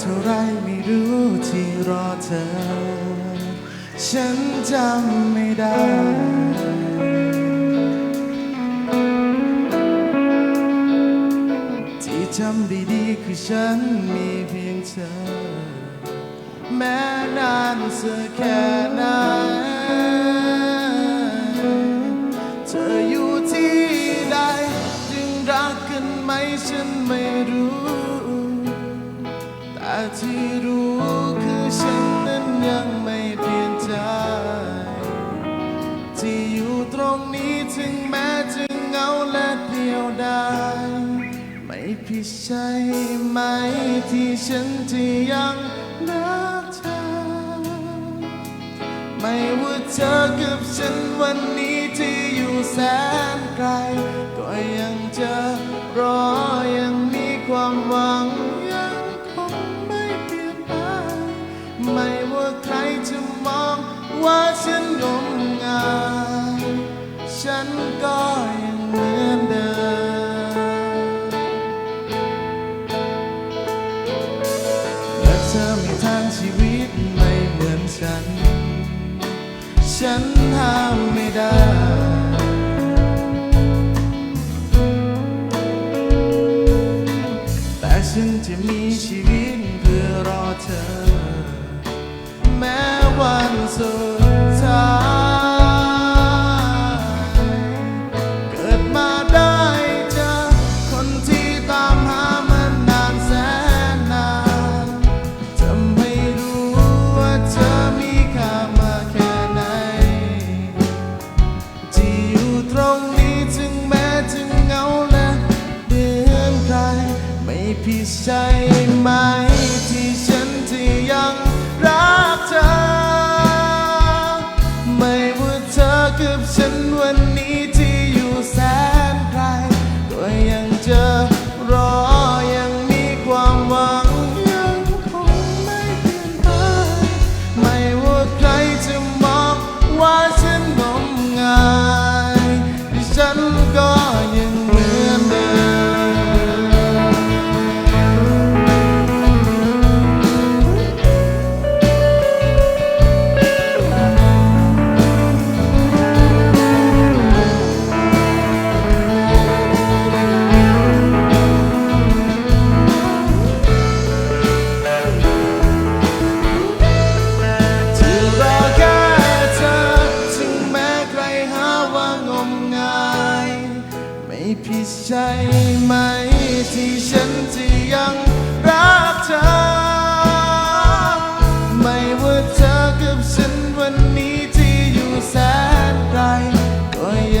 เท่าไรไม่รู้ที่รอเธอ ฉันจำไม่ได้ที่จำได้ดีคือฉันมีเพียงเธอ แม้นานสักแค่ไหนเธออยู่ที่ใดจึงรักกันไหมฉันไม่รู้ ที่รู้คือฉันนั้นยังไม่เปลี่ยนใจ ที่อยู่ตรงนี้ถึงแม้จะเหงาและเดียวดายไม่ผิดใช่ไหมที่ฉันที่ยังรักเธอ ไม่ว่าเธอกับฉันวันนี้ที่อยู่แสนไกล อมีทางชีวิตไม่เหมือนฉัน ฉันห้ามไม่ได้แต่ฉันจะมีชีวิตเพื่อรอเธอ แม้วันสุด พี่ใช่ไหม ผิดใจไหม ที่ฉันจะยังรักเธอ ไม่ว่าเธอกับฉันวันนี้ที่อยู่แสนไกลก็ย